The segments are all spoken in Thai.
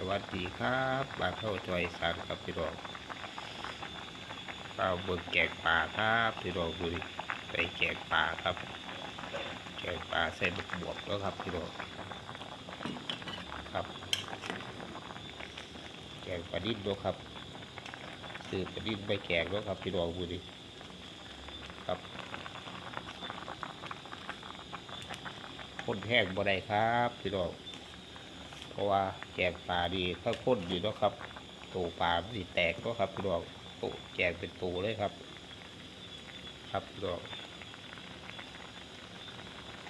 สวัสดีครับบาเท่าจอยสารครับพี่น้องเอาเบิกแกงป่าครับพี่น้องดูดิใส่แกงป่าครับ แกงป่าใส่บกบวบแล้วครับพี่น้องครับ แกงปลาดิ้นด้วยครับซื้อปลาดิ้นไปแกงด้วยครับพี่น้องดูดิครับคนแห้งบ่ได้ครับพี่น้อง เพราะว่าแกงปลาดีถ้าข้นอยู่เนาะครับตูปลาสิแตกเนาะครับพี่น้องตูแกงเป็นตูเลยครับ ครับพี่น้อง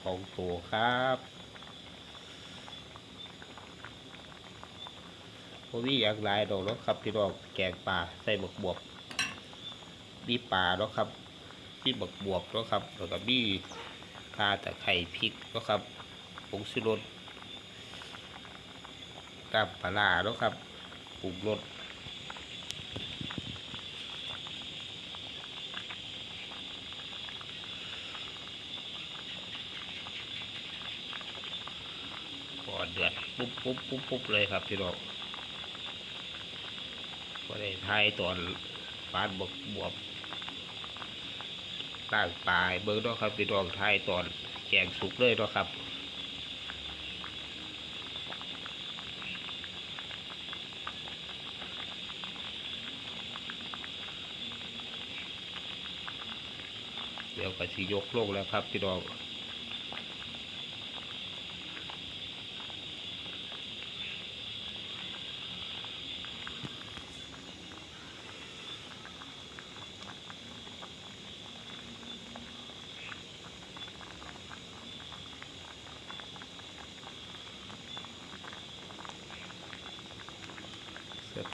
ของตูครับพวกนี้อย่างไรดอกเนาะครับพี่น้องแกงปลาใส่บวกบวบมีปลาเนาะครับมีบวกบวบเนาะครับแล้วก็มีคาตะไคร่พริกเนาะครับผงชูรส กับปลาร้าเนาะครับปรุงรสพอเดือดปุ๊บปุ๊บปุ๊บปุ๊บเลยครับพี่น้องก็ได้ทายตอนฟาดบกบวบตั้งปลายเบิ้งเนาะครับพี่น้องทายตอนแกงสุกเลยเนาะครับ เดี๋ยวก็สิยกโลงแล้วครับพี่น้อง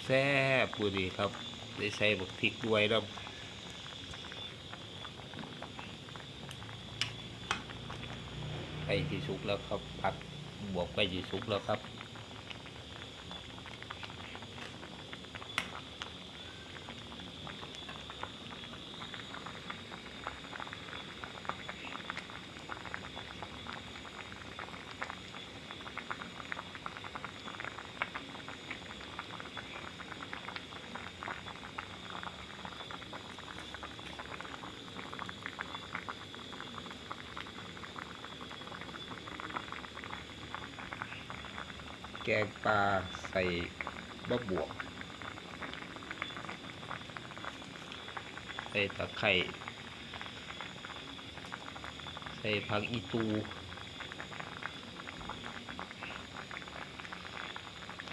แซ่บๆปูดีครับ ได้ใส่บักพริกด้วยแล้ว ไก่ที่สุกแล้วครับผัดบวกไก่ที่สุกแล้วครับ แกงปลาใส่บะบวก ใส่ตะไคร่ใส่ผักอีตู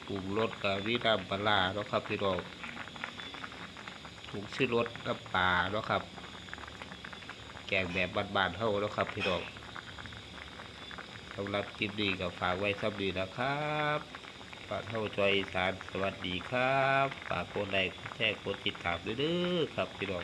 ปรุงรสกับวิดามปลาร้าเนาะครับพี่น้องถุงชื่อรสน้ำปลาเนาะครับ แกงแบบบานๆเท่าแล้วครับพี่น้องำหรับคลิปนี้ก็ฝากไว้สักดีนะครับฝากเข้าจอยสารสวัสดีครับ ฝากกดไลค์กดแชร์กดติดตามด้วยด้อครับพี่น้อง